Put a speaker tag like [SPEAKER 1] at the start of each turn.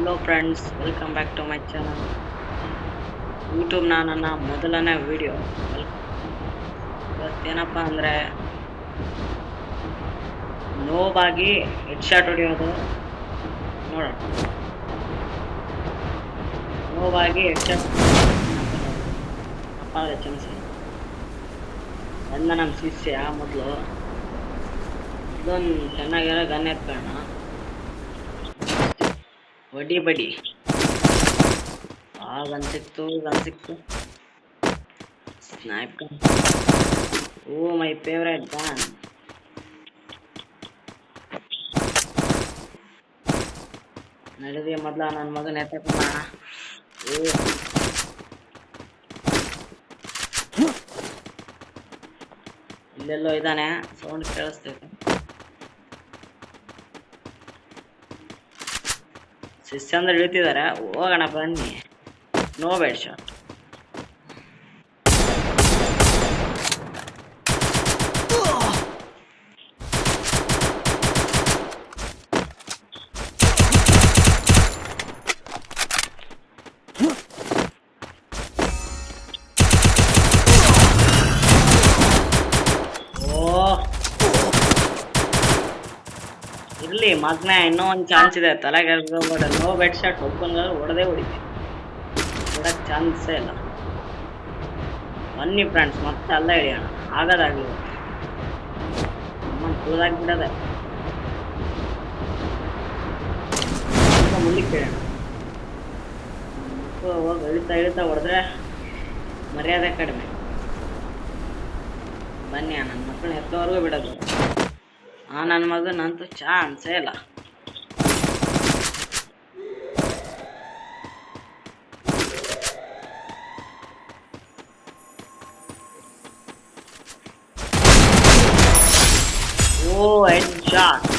[SPEAKER 1] Hello friends welcome back to my channel ಯೂಟ್ಯೂಬ್ನ ನನ್ನ ಮೊದಲನೇ video ಇವತ್ತೇನಪ್ಪ ಅಂದರೆ, ನೋವಾಗಿ ಹೆಡ್ ಶಾಟ್ ಹೊಡೆಯೋದು. ನೋಡೋಣ. ನೋವಾಗಿ ಹೆಡ್ ಶಾಟ್ ಅಪ್ಪ ಚಮಸ ಬಂದ ನಮ್ಮ ಶಿಷ್ಯ ಮೊದಲು. ಇದೊಂದು ಚೆನ್ನಾಗಿರೋ ಗನ್ ಎತ್ಕೊಳ್ಳೋಣ. ವಡಿ ಬಡಿ ಆ ಗನ್ ಸಿಕ್ತು ಗನ್ ಸಿಕ್ತು snipe gun oh my favourite gun ನಡೆದಿ ಮೊದಲ ನನ್ನ ಮಗನ ಎತ್ತಪ್ಪ ಓ ಇಲ್ಲೆಲ್ಲೋ ಇದ್ದಾನೆ ಸೌಂಡ್ ಕೇಳಿಸ್ತೈತೆ ಶಿಷ್ಯಂದ್ರೆ ಇಳ್ತಿದ್ದಾರೆ ಹೋಗೋಣ ಬನ್ನಿ. ನೋ ಬೇಡ ಶಾಟ್ ಓ ಇರ್ಲಿ, ಮಗ್ನ ಇನ್ನೂ ಒಂದು ಚಾನ್ಸ್ ಇದೆ. ತಲೆಗೆ ನೋ ಬೆಡ್ ಶಾಟ್ ಒಬ್ಬಂಗ ಹೊಡೆದೇ ಹೊಡಿತೀವಿ ಹೊಡಕ್ ಚಾನ್ಸೇ ಇಲ್ಲ. ಬನ್ನಿ ಫ್ರೆಂಡ್ಸ್ ಮತ್ತೆ ಅಲ್ಲ ಹಿಡಿಯೋಣ ಆಗೋದಾಗ್ಲಿ. ನಮ್ಮನ್ನು ತುಳಿದಾಗಿ ಬಿಡೋದೆ. ಮುಂದಕ್ಕೆ ಕೇಳೋಣ. ಹೋಗಿ ಇಳಿತಾ ಇಳಿತಾ ಹೊಡೆದ್ರೆ ಮರ್ಯಾದೆ ಕಡಿಮೆ. ಬನ್ನಿ ನನ್ನ ಮಕ್ಕಳನ್ನ ಎತ್ತೋವರೆಗೂ ಬಿಡೋದು. ಆ ನನ್ನ ಮಗನಂತೂ ಚಾನ್ಸೇ ಇಲ್ಲ. ಓ ಹೆಡ್ ಶಾಟ್